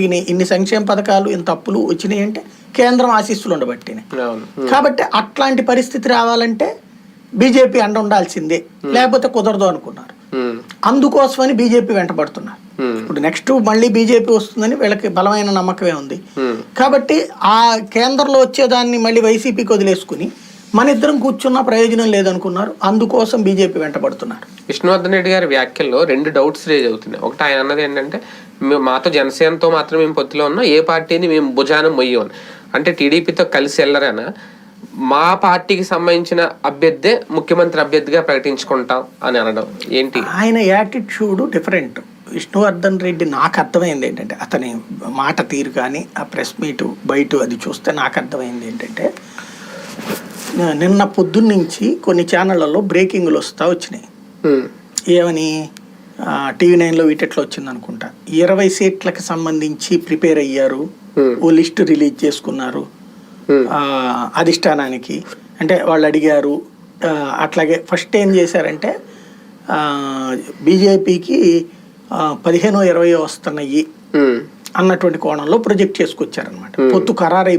ఇన్ని- సంక్షేమ పథకాలు ఇంత అప్పులు వచ్చినాయి అంటే కేంద్రం ఆశీస్సులు ఉండబట్టినాయి. కాబట్టి అట్లాంటి పరిస్థితి రావాలంటే బీజేపీ అండ ఉండాల్సిందే. లేకపోతే కుదరదు అనుకున్నారు. అందుకోసమని బీజేపీ వెంటబడుతున్నారు. ఇప్పుడు నెక్స్ట్ మళ్ళీ బీజేపీ వస్తుందని వీళ్ళకి బలమైన నమ్మకమే ఉంది. కాబట్టి ఆ కేంద్రంలో వచ్చేదాన్ని మళ్ళీ వైసీపీకి వదిలేసుకుని మన ఇద్దరం కూర్చున్న ప్రయోజనం లేదనుకున్నారు. అందుకోసం బీజేపీ వెంటబడుతున్నారు. విష్ణువర్ధన్ రెడ్డి గారి వ్యాఖ్యల్లో రెండు డౌట్స్ రేజ్ అవుతున్నాయి. ఒకటి ఆయన అన్నది ఏంటంటే మేము మాతో జనసేనతో మాత్రం మేము పొత్తులో ఉన్నాం ఏ పార్టీని మేము భుజానం మొయ్యం అంటే టీడీపీతో కలిసి వెళ్ళరనా? మా పార్టీకి సంబంధించిన అభ్యర్థే ముఖ్యమంత్రి అభ్యర్థిగా ప్రకటించుకుంటాం అని అనడం. ఏంటి? ఆయన యాటిట్యూడ్ డిఫరెంట్. విష్ణువర్ధన్ రెడ్డి నాకు అర్థమైంది ఏంటంటే అతని మాట తీరు కానీ ఆ ప్రెస్ మీట్ బయట అది చూస్తే నాకు అర్థమైంది ఏంటంటే నిన్న పొద్దున్న నుంచి కొన్ని ఛానళ్ళలో బ్రేకింగ్లు వస్తూ వచ్చినాయి. ఏమని? టీవీ నైన్లో వీటిట్లో వచ్చింది అనుకుంటా ఇరవై సీట్లకు సంబంధించి ప్రిపేర్ అయ్యారు. ఓ లిస్ట్ రిలీజ్ చేసుకున్నారు. అధిష్టానానికి. అంటే వాళ్ళు అడిగారు. అట్లాగే ఫస్ట్ ఏం చేశారంటే బీజేపీకి పదిహేను ఇరవై వస్తున్నాయి అన్నటువంటి కోణంలో ప్రొజెక్ట్ చేసుకొచ్చారనమాట పొత్తు ఖరారైపోయింది